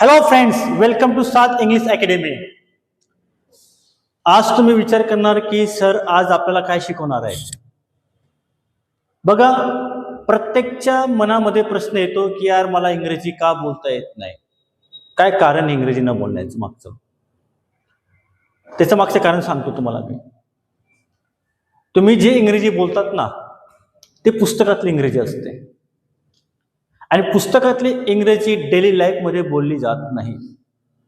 Hello friends welcome to सात English academy आज तुम्ही विचार करणार की सर आज आपल्याला काय शिकवणार आहे? बघा प्रत्येकच्या मनामध्ये प्रश्न येतो की यार मला इंग्रजी का बोलता येत नाही? काय कारण इंग्रजी न बोलण्याचं मागचं? त्याचं मागचं कारण सांगतो तुम्हाला मी. तुम्ही जे इंग्रजी बोलतात ना ते पुस्तकातली इंग्रजी असते. आणि पुस्तकातली इंग्रजी डेली लाईफमध्ये बोलली जात नाही.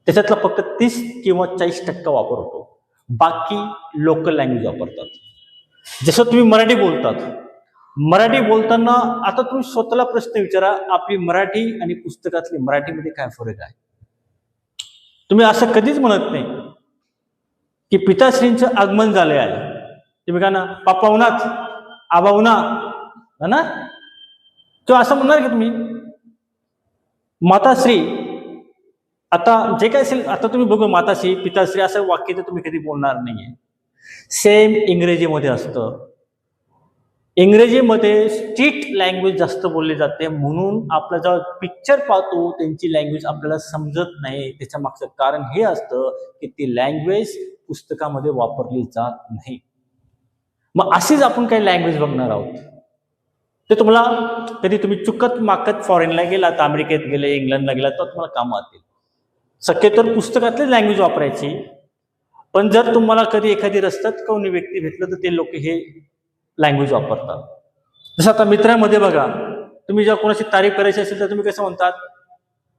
त्याच्यातला फक्त तीस किंवा चाळीस टक्का वापर होतो. बाकी लोकल लँग्वेज वापरतात. जसं तुम्ही मराठी बोलतात. मराठी बोलताना आता तुम्ही स्वतःला प्रश्न विचारा आपली मराठी आणि पुस्तकातली मराठीमध्ये काय फरक आहे? तुम्ही असं कधीच म्हणत नाही की पिताश्रींचं आगमन झाले आहे तुम्ही का ना पापावनाथ आबा उन्हा ना? किंवा असं म्हणणार की तुम्ही माताश्री आता जे काय असेल आता तुम्ही बघू माताश्री पिताश्री असं वाक्य तर तुम्ही कधी बोलणार नाहीये. सेम इंग्रजीमध्ये असतं. इंग्रजीमध्ये स्ट्रीट लँग्वेज जास्त बोलली जाते म्हणून आपला जेव्हा पिक्चर पाहतो त्यांची लँग्वेज आपल्याला समजत नाही. त्याच्या मागचं कारण हे असतं की ती लँग्वेज पुस्तकामध्ये वापरली जात नाही. मग अशीच आपण काही लँग्वेज बघणार आहोत. ते तुम्हाला कधी तुम्ही चुकत माकत फॉरेनला गेलात अमेरिकेत गेले इंग्लंडला गेला तर तुम्हाला कामं येतील शक्यतो पुस्तकातली लँग्वेज वापरायची. पण जर तुम्हाला कधी एखादी रस्त्यात कोणी व्यक्ती भेटलं तर ते लोक हे लँग्वेज वापरतात. जसं आता मित्रांमध्ये बघा तुम्ही जेव्हा कोणाची तारीफ करायची असेल तर तुम्ही कसं म्हणतात?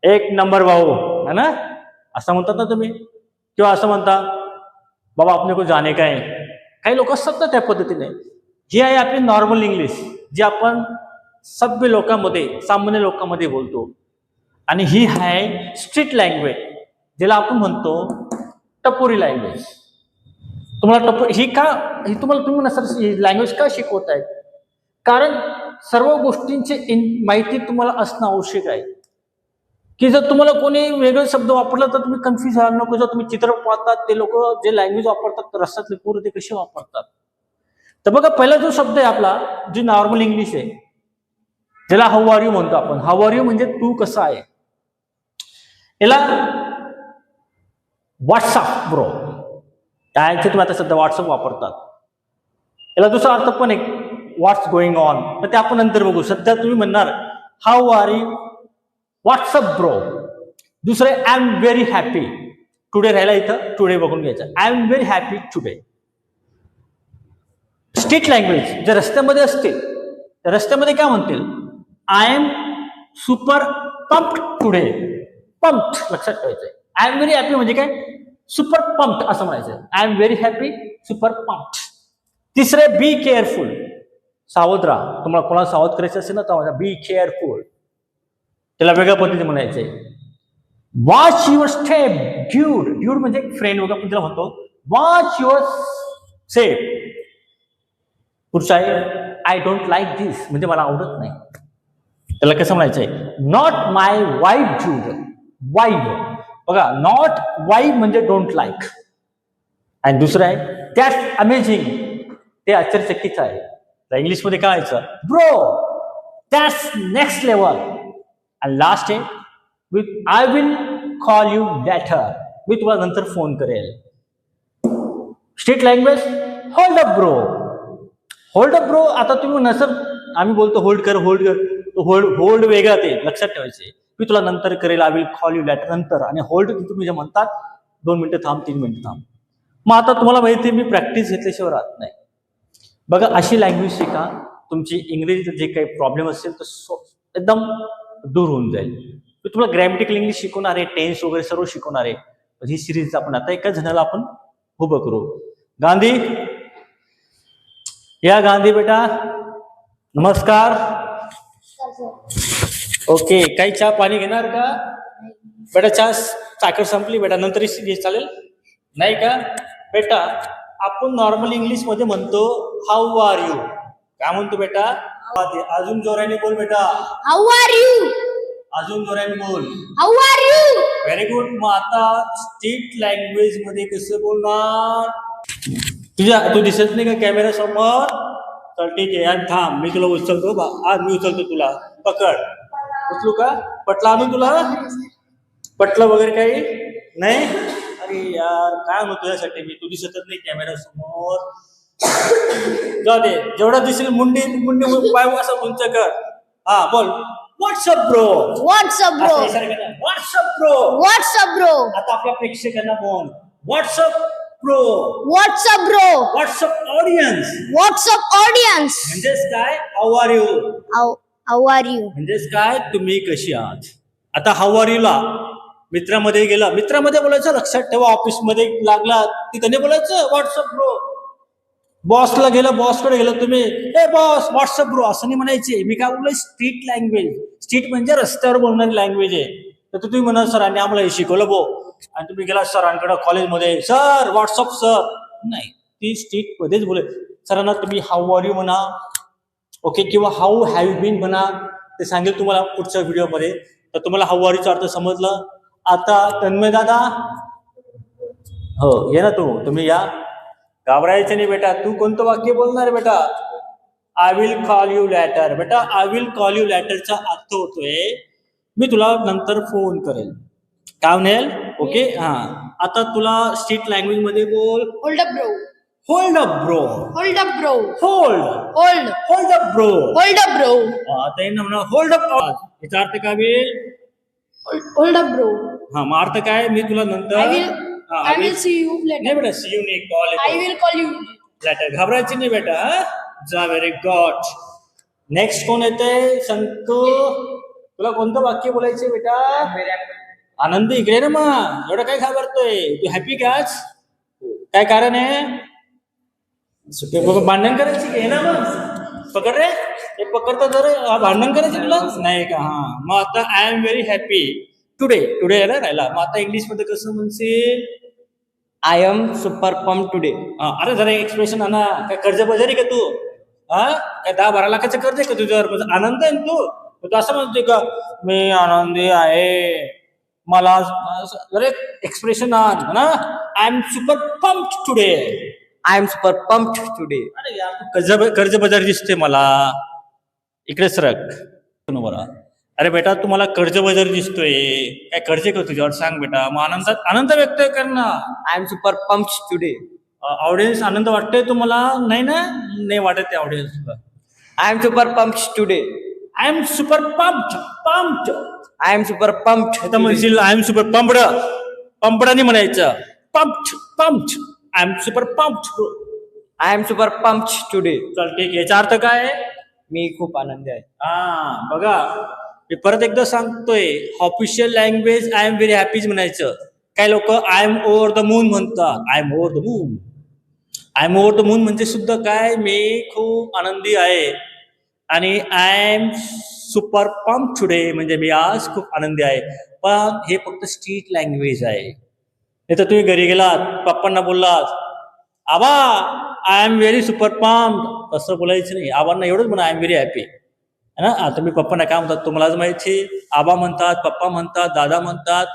एक नंबर भाऊ है ना? असं म्हणतात ना तुम्ही. किंवा असं म्हणता बाबा आपण को जाणे काय काही लोक असतात ना त्या पद्धतीने. ही आहे आपली नॉर्मल इंग्लिश जे आपण सभ्य लोकांमध्ये सामान्य लोकांमध्ये बोलतो. आणि ही आहे स्ट्रीट लँग्वेज ज्याला आपण म्हणतो टपोरी लँग्वेज तुम्हाला टपो ही का ही तुम्हाला तुम्ही नसर लँग्वेज का शिकवत आहेत? कारण सर्व गोष्टींची इन माहिती तुम्हाला असणं आवश्यक आहे. की जर तुम्हाला कोणी वेगळे शब्द वापरला तर तुम्ही कन्फ्युज व्हायला नको. जर तुम्ही चित्र पाहतात ते लोक जे लँग्वेज वापरतात रस्त्यातले पूर्ण ते कसे वापरतात? तर बघा पहिला जो शब्द आहे आपला जी नॉर्मल इंग्लिश आहे ज्याला हाऊ यू म्हणतो आपण. हाऊ यू म्हणजे तू कसा आहे? याला व्हॉट्सअप ब्रो त्याचे तुम्ही आता सध्या व्हॉट्सअप वापरतात. याला दुसरा अर्थ पण एक व्हॉट्स गोइंग ऑन तर ते आपण नंतर बघू. सध्या तुम्ही म्हणणार how are you what's up bro दुसरे I am very happy today राहिला इथं टुडे बघून घ्यायचं. I am very happy today street language जर रस्त्यामध्ये असतील तर रस्त्यामध्ये काय म्हणतील? I am super pumped today pumped लक्षात ठेवायचं आय एम व्हेरी हॅपी म्हणजे काय? सुपर पंप्ड असं म्हणायचं I am very happy super pumped तिसरे बी केअरफुल सावध राहा तुम्हाला कोणाला सावध करायचं असेल ना तर बी केअरफुल त्याला वेगळ्या पद्धतीने म्हणायचंय. Watch your step dude dude म्हणजे फ्रेंड वगैरे आपण त्याला म्हणतो. वॉच युअर सेफ पुढचं आहे आय डोंट लाईक दिस म्हणजे मला आवडत नाही. त्याला कसं म्हणायचंय? Not my wife dude wife बघा नॉट वाईफ म्हणजे डोंट लाईक आणि दुसरं आहे त्याच अमेझिंग ते आश्चर्यचकित आहे. तर इंग्लिशमध्ये काय व्हायचं? ब्रो दॅट्स नेक्स्ट लेवल आणि लास्ट आहे with I will call you later मी तुम्हाला नंतर फोन करेल. State language hold up bro hold up bro आता तुम्ही नसर आम्ही बोलतो होल्ड कर होल्ड कर. होल्ड होल्ड वेगळा ते लक्षात ठेवायचे. मी तुला नंतर करेल I will call you later नंतर. आणि होल्ड तुम्ही जे म्हणतात दोन मिनिटं थांब तीन मिनिटं थांब. मग आता तुम्हाला माहिती आहे मी प्रॅक्टिस घेतल्याशिवाय राहत नाही. बघा अशी लँग्वेज शिका तुमची इंग्रजीचं जे काही प्रॉब्लेम असेल तर एकदम दूर होऊन जाईल. मी तुम्हाला ग्रॅमॅटिकल इंग्लिश शिकवणार आहे टेन्स वगैरे सर्व शिकवणार आहे. ही सिरीज आपण आता एका जणाला आपण उभं करू. गांधी या गांधी बेटा नमस्कार. ओके काही चहा पाणी घेणार का? बेटा चहा साखर संपली बेटा नंतर चालेल? नाही का? बेटा आपण नॉर्मल इंग्लिशमध्ये म्हणतो हाऊ आर यू काय म्हणतो बेटा? अजून जोराने बोल बेटा. How are you? अजून जोराने बोल. How are you? Very good मग आता स्ट्रीट लँग्वेजमध्ये कसं बोलणार? तुझ्या तू दिसत नाही का कॅमेरा समोर? तर ठीक आहे आणि थांब मी तुला उचलतो बा. आज मी उचलतो तुला. पकड. उचलू का? पटला आणून तुला? पटलं वगैरे काही? नाही? अरे यार काय म्हणतो यासाठी मी तू दिसतच नाही कॅमेरा समोर. जाऊ दे. जेवढं दिसेल मुंडी मुंडी पाय असं उंच कर. हा बोल. What's up bro up, bro? What's up bro up, bro? आता आपल्या प्रेक्षकांना बोल. What's up bro What's up, bro? What's up audience What's up, audience? म्हणजेच काय? How are you How how are you? म्हणजेच काय? तुम्ही कशी आहात? आता हाऊ आर यूला मित्रामध्ये गेला. मित्रामध्ये बोलायचं लक्षात ठेवा ऑफिसमध्ये लागला. तिथं नाही बोलायचं व्हॉट्सअप ब्रो बॉसला गेलं बॉसकडे गेलं तुम्ही. ए बॉस व्हॉट्सअप ब्रो असं नाही म्हणायचे. मी काय बोललोय? स्ट्रीट लँग्वेज स्ट्रीट म्हणजे रस्त्यावर बोलणारी लँग्वेज आहे. तर तुम्ही म्हणा सरांनी आम्हाला हे शिकवलं बो आणि तुम्ही गेला सरांकडे कॉलेजमध्ये. सर व्हॉट्सअप सर नाही ती स्ट्रीट मध्येच बोले सरांना तुम्ही हाऊ आर यू म्हणा ओके किंवा हाऊ हॅव यू बीन म्हणा ते सांगेल तुम्हाला पुढच्या व्हिडिओमध्ये. तर तुम्हाला हाऊ आर यूचा अर्थ समजलं. आता तन्मय दादा हो ये ना तू तुम्ही या. घाबरायचं नाही बेटा तू कोणतं वाक्य बोलणार बेटा? I will call you later बेटा आय विल कॉल यू लॅटरचा अर्थ होतोय मी तुला नंतर फोन करेल. काय म्हणेल? ओके हा. आता तुला स्ट्रीट लँग्वेजमध्ये बोल. Hold up, bro. Hold up bro Hold up, bro. Hold Hold. Hold up bro Hold up, bro. आता यांना म्हणा होल्ड अप याचा अर्थ काय होईल hold up, bro. हा मग अर्थ काय? मी तुला नंतर I will see you later. नाही बेटा सी यू नाही call I will call you. Later घाबरायची नाही बेटा? जा व्हेरी गॉड नेक्स्ट कोण येते संतो तुला कोणतं वाक्य बोलायचे बेटा? आनंद इकडे ना मग एवढं काय घाबरतोय? तू हॅपी का आज? काय कारण आहे? भांडण करायची? ये ना मग? पकड रे. हे पकडता जर भांडण करायचं तुला? नाही का? हा. मग आता I am very happy today today यायला राहिला. मग आता इंग्लिशमध्ये कसं म्हणशील? Am super pumped today. हा, अरे जरा एक्सप्रेशन आणा. काय कर्ज बजारी का तू? हा? काय दहा बारा लाखाचं कर्ज आहे का तुझ्यावर? म्हणजे आनंद आहे ना तू? तू असं म्हणतोय का मी आनंदी आहे. मला जरा एक्सप्रेशन आण ना I am super pump today I am super pumped today. अरे यार तू कर्ज कर्ज बजारी दिसते मला. इकडे सरक बरा. अरे बेटा तुम्हाला कर्ज बजारी दिसतोय. काय कर्ज आहे का तुझ्यावर? सांग बेटा. मग आनंदात आनंद व्यक्त कर ना. I am super pumped today. Audience आनंद वाटतोय तुम्हाला? नाही ना? नाही वाटत ऑडियन्सला I am super pumped today. I am super pumped pumped Super pumped. आता today. म्हणशील आय एम सुपर पंपड पंपडाने म्हणायचं pumped pumped I am super pumped I am super pumped today. चल ठीक याचा अर्थ काय? मी खूप आनंदी आहे. हा बघा मी परत एकदा सांगतोय official language I am very हॅपीच म्हणायचं काय लोक I am over the moon म्हणतात I am over the moon I am over the moon म्हणजे सुद्धा काय मी खूप आनंदी आहे आणि I am super pump today म्हणजे मी आज खूप आनंदी आहे. पण हे फक्त स्ट्रीट लँग्वेज आहे. नाही तर तुम्ही घरी गेलात पप्पांना बोललात आबा I am very super pump असं बोलायचं नाही. आबांना एवढंच म्हणा आय एम व्हेरी हॅपी है ना? आता मी पप्पांना काय म्हणतात तुम्हालाच माहिती आबा म्हणतात पप्पा म्हणतात दादा म्हणतात.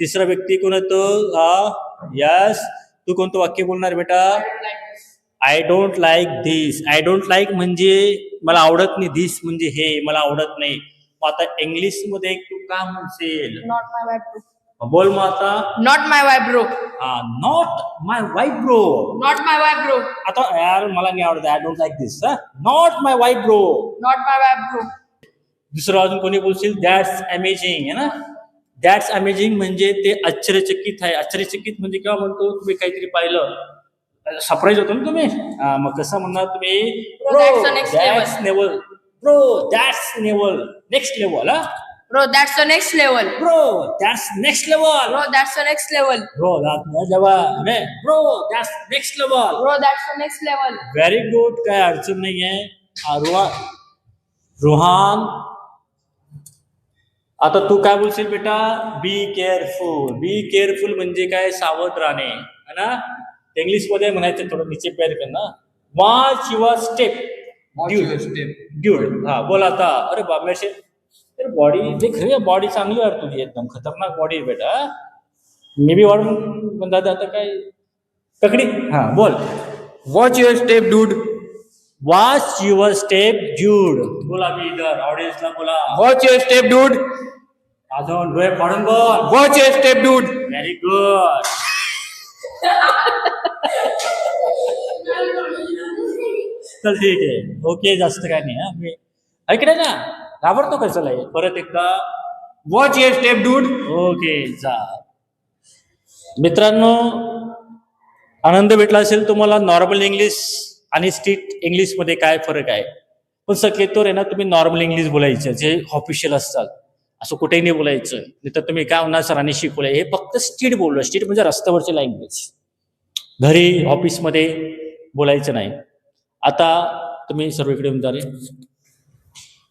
तिसरा व्यक्ती कोण येतो हा यस तू कोणतं वाक्य बोलणार बेटा? I don't like this I don't like म्हणजे मला आवडत नाही धिस म्हणजे हे मला आवडत नाही. मग आता इंग्लिशमध्ये तू का म्हणशील? My wife, bro. बोल मग आता. My wife, bro. Not my wife bro Not my wife, bro. आता यार मला नाही आवडत I don't like this not my wife bro Not my wife, bro. दुसरं अजून कोणी बोलशील? दॅट्स अमेझिंग आहे ना? दॅट्स अमेझिंग म्हणजे ते आश्चर्यचकित आहे. आश्चर्यचकित म्हणजे केव्हा म्हणतो तुम्ही काहीतरी पाहिलं. सरप्राईज होतो ना तुम्ही? हा, मग कसं म्हणणार तुम्ही? Bro, that's the next that's level bro that's level next level हा Bro, that's the next level. Bro that's next level Bro, that's the next level. Bro that's level bro that's next level Bro, that's the next level. Very good काय अडचण नाही आहे रोहा- रोहान. आता तू काय बोलशील बेटा? Be careful be careful म्हणजे काय? सावध राहणे. है ना? इंग्लिशमध्ये म्हणायचं थोडं नीचे पैर कर ना वॉच युअर स्टेप ड्यूड हा बोल आता. अरे बा मेरे अरे बॉडी देख रे बॉडी चांगली आहे तुझी एकदम. खतरनाक बॉडी आहे बेटा. मी बी वाढून दादा आता काय? तकडी. हा. बोल. Watch your step, dude. Watch your step dude बोला मी इधर ऑडियन्सला बोला. Watch your step, dude. अजून डोळे फाडून बोल. Watch your step, dude. Very good चल ठीक आहे. ओके जास्त काय नाही हा. मी ऐकले ना? घाबरतो का चला हे? परत एकदा. Watch your step, dude. Okay जा. मित्रांनो आनंद भेटला असेल तुम्हाला नॉर्मल इंग्लिश आणि स्ट्रीट इंग्लिशमध्ये काय फरक आहे? पण शक्यतोर आहे ना तुम्ही नॉर्मल इंग्लिश बोलायचं जे ऑफिशियल असतात. असं कुठेही नाही बोलायचं. नाही तर तुम्ही काय होणार सरांनी शिकवलंय? हे फक्त स्ट्रीट बोललो स्ट्रीट म्हणजे रस्त्यावरची लँग्वेज घरी ऑफिसमध्ये बोलायचं नाही. आता तुम्ही सर्व इकडे येऊन जा रे.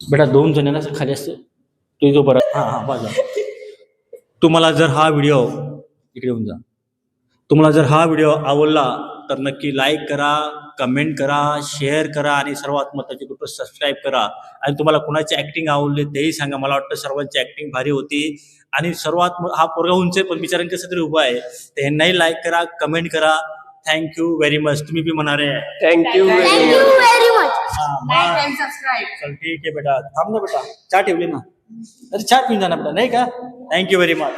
बेटा दोन जणांना खाली असते तू जो बरा हा हा बाजा तुम्हाला जर हा व्हिडिओ इकडे येऊन जा. तुम्हाला जर हा व्हिडिओ आवडला तर नक्की लाईक करा. कमेंट करा शेअर करा आणि सर्वात महत्त्वाची गोष्ट सबस्क्राईब करा. आणि तुम्हाला कुणाची ऍक्टिंग आवडली तेही सांगा. मला वाटतं सर्वांची ऍक्टिंग भारी होती. आणि सर्वात हा पोरगा उंच आहे पण बिचारांनी कसं तरी उभा आहे. तर ह्यांनाही लाईक करा कमेंट करा. थँक्यू व्हेरी मच तुम्ही बी म्हणा रे Thank you very Thank much. you very much. हा, Like मग. and subscribe. चल ठीक आहे बेटा. थांब ना बेटा. चहा ठेवली ना. अरे चहा पिऊन जा ना बेटा. नाही का? Thank you very much